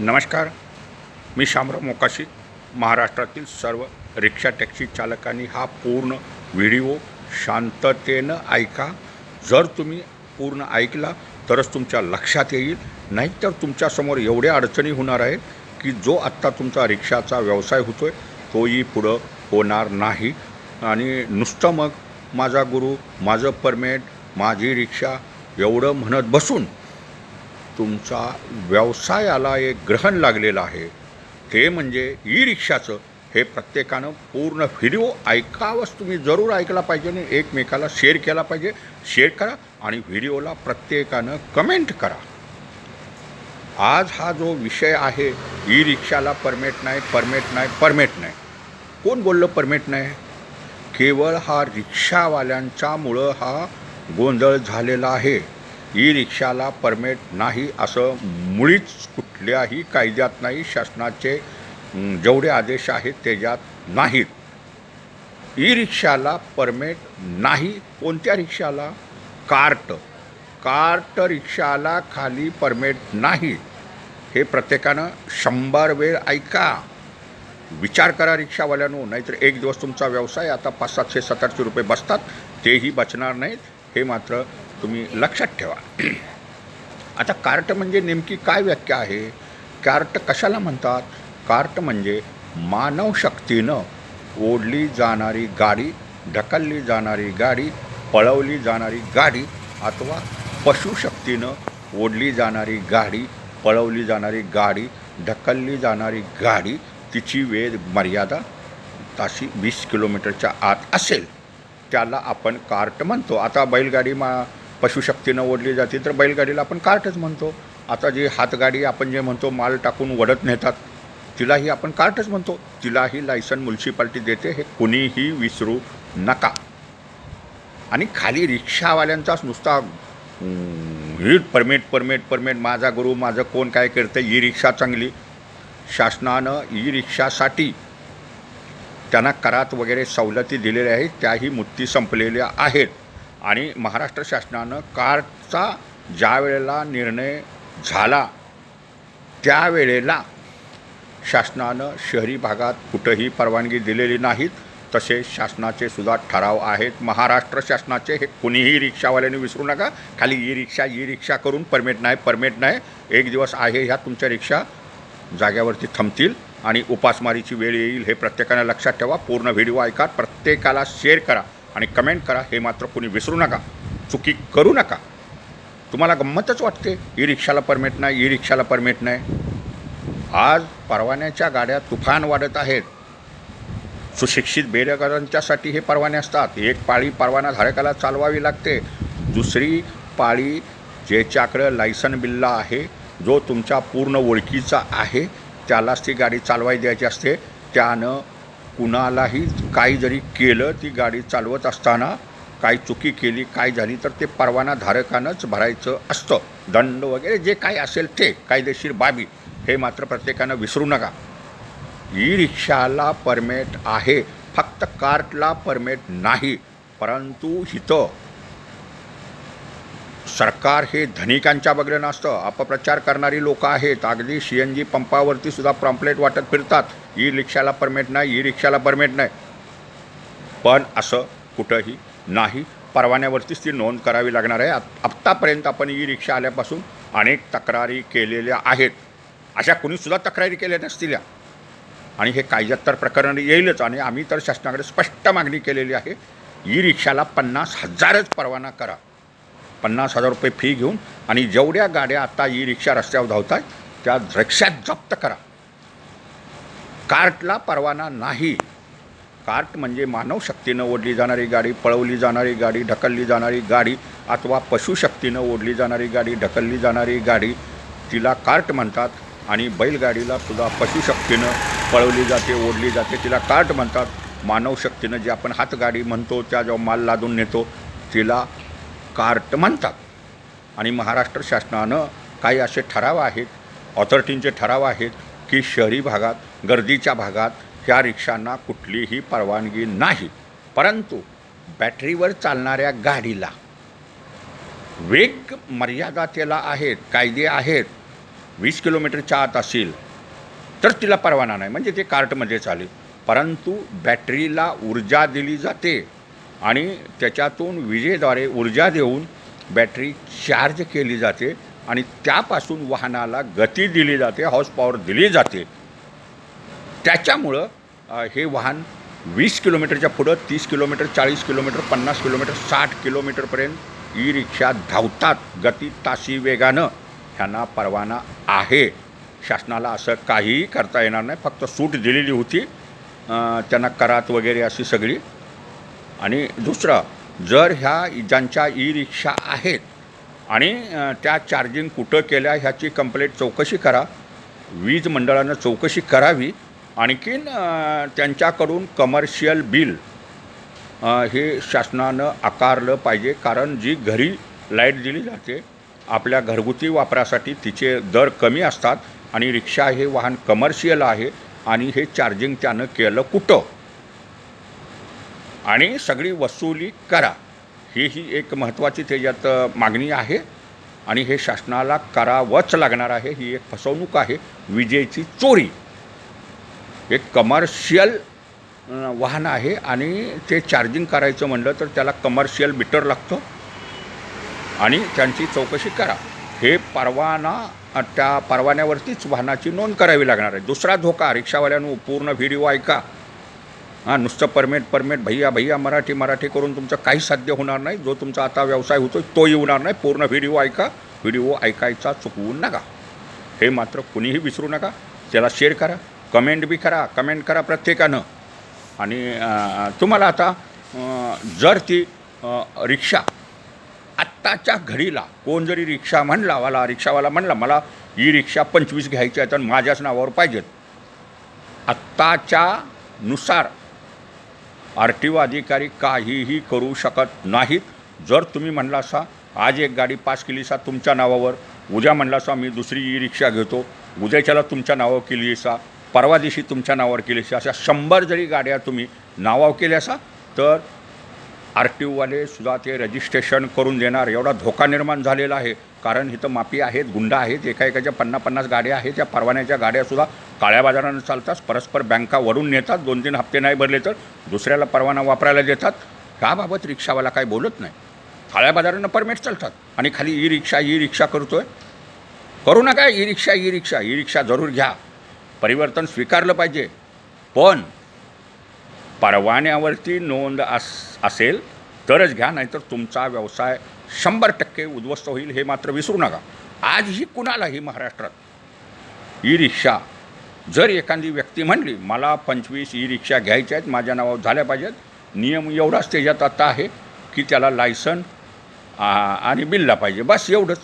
नमस्कार. मी शामराव मोकाशी महाराष्ट्रातील सर्व रिक्षा टॅक्सी चालकांनी हा पूर्ण व्हिडिओ शांततेनं ऐका. जर तुम्ही पूर्ण ऐकला तरच तुमच्या लक्षात येईल. नाहीतर तुमच्यासमोर एवढ्या अडचणी होणार आहेत की जो आत्ता तुमचा रिक्षाचा व्यवसाय होतो आहे तोही पुढं होणार नाही. आणि नुसतं मग माझा गुरु माझं परमेट माझी रिक्षा एवढं म्हणत बसून तुमचा व्यवसायाला एक ग्रहण लागलेलं आहे. ते म्हणजे ई रिक्षाचं हे प्रत्येकानं पूर्ण व्हिडिओ ऐकावंच तुम्ही जरूर ऐकला पाहिजे आणि एकमेकाला शेअर केला पाहिजे. शेअर करा आणि व्हिडिओला प्रत्येकानं कमेंट करा. आज हा जो विषय आहे ई रिक्षाला परमिट नाही परमिट नाही परमिट नाही. कोण बोललं परमिट नाही? केवळ हा रिक्षावाल्यांच्यामुळं हा गोंधळ झालेला आहे. ई रिक्षाला परमिट नाही असं मुळीच कुठल्याही कायद्यात नाही शासनाचे जेवढे आदेश आहेत त्याच्यात नाहीत. ई रिक्षाला परमिट नाही कोणत्या रिक्षाला? कार्ट. कार्ट रिक्षाला खाली परमिट नाही. हे प्रत्येकानं शंभर वेळ ऐका. विचार करा रिक्षावाल्यानो नाहीतर एक दिवस तुमचा व्यवसाय आता पाच सातशे सत्तरशे रुपये बसतात तेही बचणार नाहीत. हे मात्र तुम्ही लक्षात ठेवा. आता कार्ट म्हणजे नेमकी काय व्याख्या आहे? कार्ट कशाला म्हणतात? कार्ट म्हणजे मानवशक्तीनं ओढली जाणारी गाडी ढकलली जाणारी गाडी पळवली जाणारी गाडी अथवा पशुशक्तीनं ओढली जाणारी गाडी पळवली जाणारी गाडी ढकलली जाणारी गाडी तिची वेग मर्यादा ताशी वीस किलोमीटरच्या आत असेल. त्याला आपण कार्ट म्हणतो. आता बैलगाडी मा पशुशक्तीनं ओढली जाते तर बैलगाडीला आपण कार्टच म्हणतो. आता जी हातगाडी आपण जे म्हणतो माल टाकून वडत नेतात तिलाही आपण कार्टच म्हणतो. तिलाही लायसन म्युन्सिपाल्टी देते हे कुणीही विसरू नका. आणि खाली रिक्षावाल्यांचाच नुसता ही परमिट परमिट परमिट माझा गुरु माझं कोण काय करतं ई रिक्षा चांगली. शासनानं ई रिक्षासाठी त्यांना करात वगैरे सवलती दिलेल्या आहेत त्याही मुक्ती संपलेल्या आहेत. आणि महाराष्ट्र शासनानं कारचा ज्या वेळेला निर्णय झाला त्यावेळेला शासनानं शहरी भागात कुठंही परवानगी दिलेली नाहीत. तसे शासनाचे सुद्धा ठराव आहेत. महाराष्ट्र शासनाचे हे कुणीही रिक्षावाल्याने विसरू नका. खाली ई रिक्षा ई रिक्षा करून परमिट नाही परमिट नाही. एक दिवस आहे ह्या तुमच्या रिक्षा जाग्यावरती थांबतील आणि उपासमारीची वेळ येईल हे प्रत्येकानं लक्षात ठेवा. पूर्ण व्हिडिओ ऐका प्रत्येकाला शेअर करा. आणि कमेंट करा हे मात्र कोणी विसरू नका. चुकी करू नका. तुम्हाला गंमतच वाटते ई रिक्षाला परमिट नाही ई रिक्षाला परमिट नाही. आज परवान्याच्या गाड्या तुफान वाढत आहेत. सुशिक्षित बेरोजगारांच्यासाठी हे परवाने असतात. एक पाळी परवाना धारकाला चालवावी लागते. दुसरी पाळी ज्याच्याकडं लायसन बिल्ला आहे जो तुमच्या पूर्ण ओळखीचा आहे त्यालाच ती गाडी चालवाय द्यायची असते. त्यानं कुणालाही काही जरी केलं ती गाडी चालवत असताना काही चुकी केली काय झाली तर ते परवाना धारकानंच भरायचं असतं. दंड वगैरे जे काय असेल ते कायदेशीर बाबी हे मात्र प्रत्येकानं विसरू नका. ई रिक्षाला परमिट आहे. फक्त कार्टला परमिट नाही. परंतु इथं सरकार हे धनिकांच्या बगडं नसतं. अपप्रचार करणारी लोक आहेत. अगदी सी एन जी पंपावरती सुद्धा प्रॉम्प्लेट वाटत फिरतात. ई रिक्षाला परमिट नाही ई रिक्षाला परमिट नाही. पण असं कुठंही नाही. परवान्यावरतीच ती नोंद करावी लागणार आहे. आत्तापर्यंत आपण ई रिक्षा आल्यापासून अनेक तक्रारी केलेल्या आहेत. अशा कुणीसुद्धा तक्रारी केल्या नसतील या. आणि हे कायद्यात तर प्रकरण येईलच. आणि आम्ही तर शासनाकडे स्पष्ट मागणी केलेली आहे. ई रिक्षाला पन्नास हजारच परवाना करा. पन्नास हजार रुपये फी घेऊन आणि जेवढ्या गाड्या आता ई रिक्षा रस्त्यावर धावत आहेत त्या रिक्षात जप्त करा. कार्टला परवाना नाही. कार्ट म्हणजे मानवशक्तीनं ओढली जाणारी गाडी पळवली जाणारी गाडी ढकलली जाणारी गाडी अथवा पशुशक्तीनं ओढली जाणारी गाडी ढकलली जाणारी गाडी तिला कार्ट म्हणतात आणि बैलगाडीला सुद्धा पशुशक्तीनं पळवली जाते ओढली जाते तिला कार्ट म्हणतात. मानवशक्तीनं जे आपण हातगाडी म्हणतो त्या जेव्हा माल लादून नेतो तिला कार्ट म्हणतात. आणि महाराष्ट्र शासनानं काही असे ठराव आहेत ऑथॉरिटींचे ठराव आहेत की शहरी भागात गर्दीच्या भागात ह्या रिक्षांना कुठलीही परवानगी नाही. परंतु बॅटरीवर चालणाऱ्या गाडीला वेग मर्यादा त्याला आहेत कायदे आहेत. वीस किलोमीटरच्या आत असेल तर तिला परवाना नाही. म्हणजे ते कार्टमध्ये चालेल. परंतु बॅटरीला ऊर्जा दिली जाते. आणि त्याच्यातून विजेद्वारे ऊर्जा देऊन बॅटरी चार्ज केली जाते आणि त्यापासून वाहनाला गती दिली जाते हॉर्स पॉवर दिली जाते. त्याच्यामुळं हे वाहन वीस किलोमीटरच्या पुढं तीस किलोमीटर चाळीस किलोमीटर पन्नास किलोमीटर साठ किलोमीटरपर्यंत ई रिक्षा धावतात गती ताशी वेगानं. ह्यांना परवाना आहे. शासनाला असं काहीही करता येणार नाही. फक्त सूट दिलेली होती. त्यांना करात वगैरे अशी सगळी. आणि दुसरं जर ह्या ज्यांच्या ई रिक्षा आहेत आणि त्या चार्जिंग कुठं केल्या ह्याची कंप्लेंट चौकशी करा. वीज मंडळानं चौकशी करावी. आणखीन त्यांच्याकडून कमर्शियल बिल हे शासनानं आकारलं पाहिजे. कारण जी घरी लाइट दिली जाते आपल्या घरगुती वापरासाठी तिचे दर कमी असतात आणि रिक्षा हे वाहन कमर्शियल आहे आणि हे चार्जिंग त्यानं केलं कुठं? आणि सगळी वसुली करा. ही ही एक महत्त्वाची त्याच्यात मागणी आहे. आणि हे शासनाला करावंच लागणार आहे. ही एक फसवणूक आहे. विजेची चोरी. एक कमर्शियल वाहन आहे आणि ते चार्जिंग करायचं म्हणलं तर त्याला कमर्शियल मीटर लागतं. आणि त्यांची चौकशी करा. हे परवाना त्या परवान्यावरतीच वाहनाची नोंद करावी लागणार आहे. दुसरा धोका रिक्षावाल्यांनो पूर्ण व्हिडिओ ऐका. हां नुसतं परमेट परमेट भैया भैया मराठी मराठी करून तुमचं काही साध्य होणार नाही. जो तुमचा आता व्यवसाय होतो तो येणार नाही. पूर्ण व्हिडिओ ऐका. व्हिडिओ ऐकायचा चुकवू नका. हे मात्र कुणीही विसरू नका. त्याला शेअर करा. कमेंट बी करा. कमेंट करा प्रत्येकानं. आणि तुम्हाला आता जर ती रिक्षा आत्ताच्या घडीला कोण जरी रिक्षा म्हणला वाला रिक्षावाला म्हणला मला ही रिक्षा पंचवीस घ्यायची आहे तर माझ्याच नावावर पाहिजेत. आत्ताच्या नुसार आर टी ओ अधिकारी काहीही करू शकत नाहीत. जर तुम्ही म्हणला असा आज एक गाडी पास केली असा तुमच्या नावावर. उद्या म्हणला असा मी दुसरी ई रिक्षा घेतो उद्याच्याला तुमच्या नावावर केली असा परवा दिवशी तुमच्या नावावर केली. असा अशा शंभर जरी गाड्या तुम्ही नावावर केल्या असा तर आर टी ओवाले सुद्धा ते रजिस्ट्रेशन करून देणार. एवढा धोका निर्माण झालेला आहे. कारण इथं माफी आहेत गुंडा आहेत एका एकाच्या पन्नास पन्नास गाड्या आहेत त्या परवान्याच्या गाड्यासुद्धा काळ्या बाजारानं चालतात परस्पर बँका वरून नेतात दोन तीन हप्ते नाही भरले तर दुसऱ्याला परवाना वापरायला देतात. ह्याबाबत रिक्षावाला काही बोलत नाही. काळ्या बाजारानं परमिट चालतात आणि खाली ई रिक्षा ई रिक्षा करतोय. करू नका e rickshaw e rickshaw e rickshaw जरूर घ्या. परिवर्तन स्वीकारलं पाहिजे. पण परवान्यावरती नोंद अस असेल तरच घ्या नाहीतर तुमचा व्यवसाय शंभर टक्के उद्ध्वस्त होईल हे मात्र विसरू नका. आजही कुणालाही महाराष्ट्रात ई रिक्षा जर एखादी व्यक्ती म्हणली मला पंचवीस ई रिक्षा घ्यायच्या आहेत माझ्या नावावर झाल्या पाहिजेत नियम एवढाच त्याच्यात आता आहे की त्याला लायसन आणि बिलला पाहिजे बस एवढंच.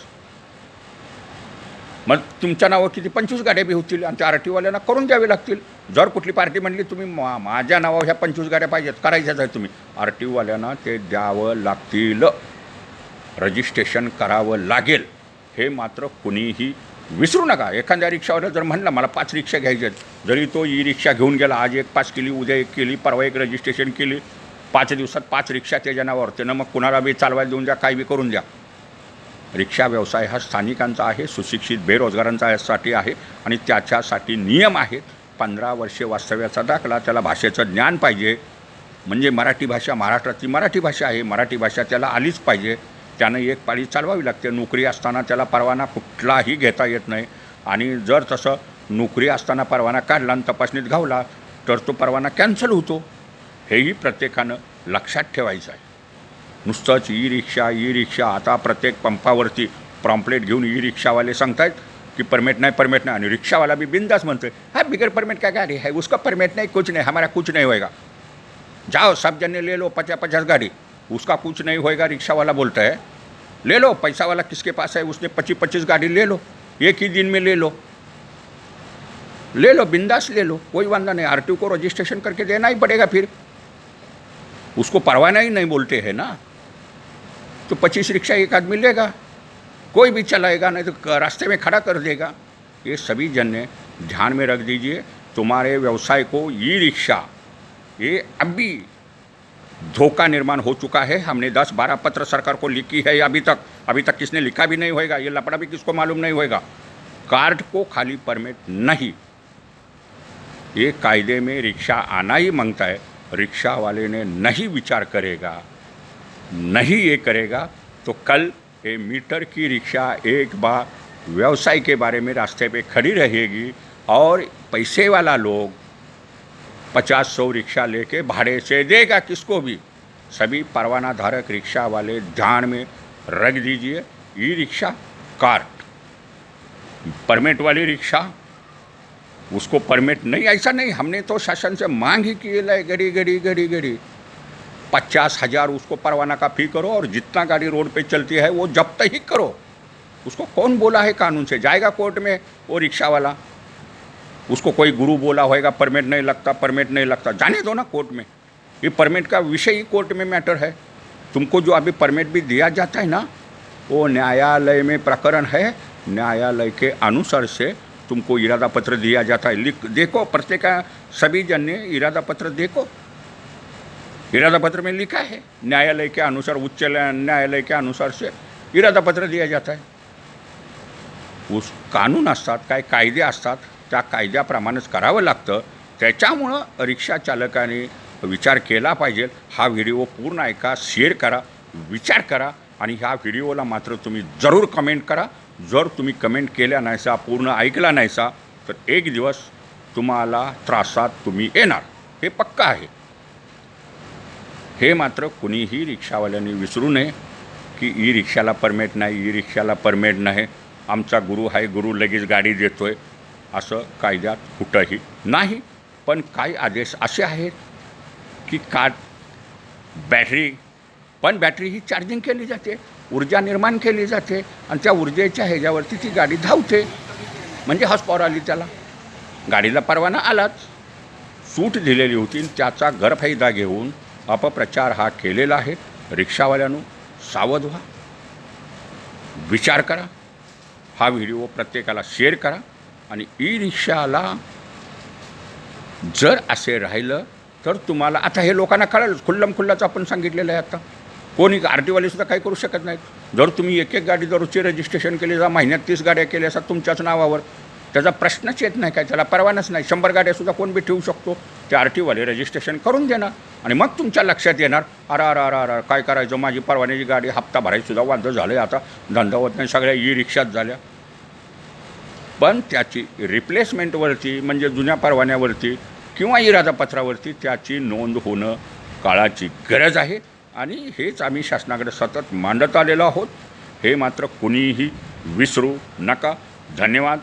मग तुमच्या नावावर किती पंचवीस गाड्या बी होतील आणि त्या आर टीवाल्यांना करून द्यावे लागतील? जर कुठली पार्टी म्हणली तुम्ही मा माझ्या नावावर ह्या पंचवीस गाड्या पाहिजेत करायच्याच आहे तुम्ही. आर टीवाल्यांना ते द्यावं लागतील. रजिस्ट्रेशन करावं लागेल. हे मात्र कुणीही विसरू नका. एखाद्या रिक्षावाला जर म्हणला मला पाच रिक्षा घ्यायच्या आहेत. जरी तो ई रिक्षा घेऊन गेला आज एक पाच केली उद्या एक केली परवा एक रजिस्ट्रेशन केली पाच दिवसात पाच रिक्षा त्याच्या नावावर त्यानं मग कुणाला बी चालवायला देऊन द्या काही बी करून द्या. रिक्षा व्यवसाय हा स्थानिकांचा आहे सुशिक्षित बेरोजगारांचा यासाठी आहे आणि त्याच्यासाठी नियम आहेत. पंधरा वर्षे वास्तव्याचा दाखला त्याला भाषेचं ज्ञान पाहिजे. म्हणजे मराठी भाषा महाराष्ट्रातली मराठी भाषा आहे. मराठी भाषा त्याला आलीच पाहिजे. त्यानं एक पाळी चालवावी लागते. नोकरी असताना त्याला परवाना कुठलाही घेता येत नाही. आणि जर तसं नोकरी असताना परवाना काढला आणि तपासणीत घावला तर तो परवाना कॅन्सल होतो. हेही प्रत्येकानं लक्षात ठेवायचं आहे. नुसतंच ई रिक्षा ई रिक्षा आता प्रत्येक पंपावरती प्रॉम्प्लेट घेऊन ई रिक्षावाले सांगतायत की परमिट नाही परमिट नाही. आणि रिक्षावाला बी बिंदास म्हणतोय हा बिगर परमिट काय गाड़ी है उसका परमिट नाही कुछ नाही. हमारा कुछ नाही होएगा. जाओ सब जने ले लो पचास पचास गाड़ी. उसका कुछ नहीं होएगा रिक्शा वाला बोलता है, ले लो पैसा वाला किसके पास है? उसने पच्चीस पच्चीस गाड़ी ले लो, एक ही दिन में ले लो। ले लो, बिंदास ले लो, कोई वादा नहीं आरटीओ को रजिस्ट्रेशन करके देना ही पड़ेगा फिर। उसको परवाना ही नहीं बोलते हैं ना। तो पच्चीस रिक्शा एक आदमी लेगा, कोई भी चलाएगा, नहीं तो रास्ते में खड़ा कर देगा। ये सभी जने ध्यान में रख दीजिए, तुम्हारे व्यवसाय को ई रिक्शा ये अभी धोखा निर्माण हो चुका है। हमने दस बारह पत्र सरकार को लिखी है अभी तक। अभी तक किसने लिखा भी नहीं होएगा, ये लपड़ा भी किसको मालूम नहीं होएगा। कार्ड को खाली परमिट नहीं। ये कायदे में रिक्शा आना ही माँगता है। रिक्शा वाले ने नहीं विचार करेगा, नहीं ये करेगा तो कल ये मीटर की रिक्शा एक बार व्यवसाय के बारे में रास्ते पे खड़ी रहेगी और पैसे वाला लोग पचास सौ रिक्शा लेके भाड़े से देगा किसको भी। सभी परवाना धारक रिक्शा वाले ध्यान में रख दीजिए, ई रिक्शा कार्ट परमिट वाली रिक्शा, उसको परमिट नहीं, ऐसा नहीं, हमने तो शासन से मांग ही की लाए गड़ी गड़ी गड़ी गड़ी। पचास हज़ार उसको परवाना का फ़ी करो और जितना गाड़ी रोड पे चलती है वो जब्त ही करो। उसको कौन बोला है कानून से? जाएगा कोर्ट में वो रिक्शा वाला। उसको कोई गुरु बोला होएगा परमिट नहीं लगता परमिट नहीं लगता। जाने दो ना कोर्ट में। ये परमिट का विषय ही कोर्ट में मैटर है। तुमको जो अभी परमिट भी दिया जाता है ना, वो न्यायालय में प्रकरण है। न्यायालय के अनुसार से तुमको इरादा पत्र दिया जाता है। लिख, देखो, प्रत्येक सभी जन ने इरादा पत्र देखो। इरादा पत्र में लिखा है। न्यायालय के अनुसार, उच्च न्यायालय के अनुसार से इरादा पत्र दिया जाता है। उस कानून असतात काय कायदे असतात त्या कायद्याप्रमाणेच करावं लागतं. त्याच्यामुळं रिक्षा चालकाने विचार केला पाहिजे. हा व्हिडिओ पूर्ण ऐका शेअर करा विचार करा आणि ह्या व्हिडिओला मात्र तुम्ही जरूर कमेंट करा. जर तुम्ही कमेंट केल्या नाहीसा पूर्ण ऐकला नाहीसा तर एक दिवस तुम्हाला त्रासात तुम्ही येणार. हे पक्का आहे. हे मात्र कुणीही रिक्षावाल्यांनी विसरू नये की ई रिक्षाला परमिट नाही ई रिक्षाला परमिट नाही. आमचा गुरु आहे गुरु लगेच गाडी देतो आहे असं कायद्यात कुठंही नाही. पण काही आदेश असे आहेत की का बॅटरी पण बॅटरी ही चार्जिंग केली जाते ऊर्जा निर्माण केली जाते आणि त्या ऊर्जेच्या ह्याच्यावरती ती गाडी धावते. म्हणजे हॉस पॉवर आली त्याला. गाडीला परवाना आलाच. सूट दिलेली होती त्याचा गैरफायदा घेऊन अपप्रचार हा केलेला आहे. रिक्षावाल्यानं सावध व्हा. विचार करा. हा व्हिडिओ प्रत्येकाला शेअर करा. आणि ई रिक्षाला जर असे राहिलं तर तुम्हाला आता हे लोकांना कळेल खुल्लम खुल्लाच आपण सांगितलेलं आहे आता. कोणी आर टीवालेसुद्धा काही करू शकत नाहीत. जर तुम्ही एक एक गाडी दररोजची रजिस्ट्रेशन केली जा महिन्यात तीस गाड्या केल्या असतात तुमच्याच नावावर त्याचा प्रश्नच येत नाही काय त्याला परवानाच नाही. शंभर गाड्यासुद्धा कोण बी ठेवू शकतो? ते आर टीवाले रजिस्ट्रेशन करून देणार आणि मग तुमच्या लक्षात येणार अरा अरा अरा अरा काय करायचं? माझी परवान्याची गाडी हप्ता भरायचीसुद्धा वाद झालं आहे आता. धंदा होत नाही सगळ्या ई रिक्षात झाल्या. पण त्याची रिप्लेसमेंटवरती म्हणजे जुन्या परवान्यावरती किंवा इरादापत्रावरती त्याची नोंद होणं काळाची गरज आहे. आणि हेच आम्ही शासनाकडे सतत मांडत आलेलो आहोत. हे मात्र कुणीही विसरू नका. धन्यवाद.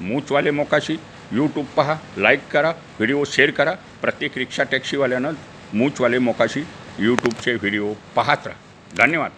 मूचवाले मोकाशी. यूट्यूब पहा लाईक करा व्हिडिओ शेअर करा. प्रत्येक रिक्षा टॅक्सीवाल्यानं मूचवाले मोकाशी यूट्यूबचे व्हिडिओ पाहत राहा. धन्यवाद.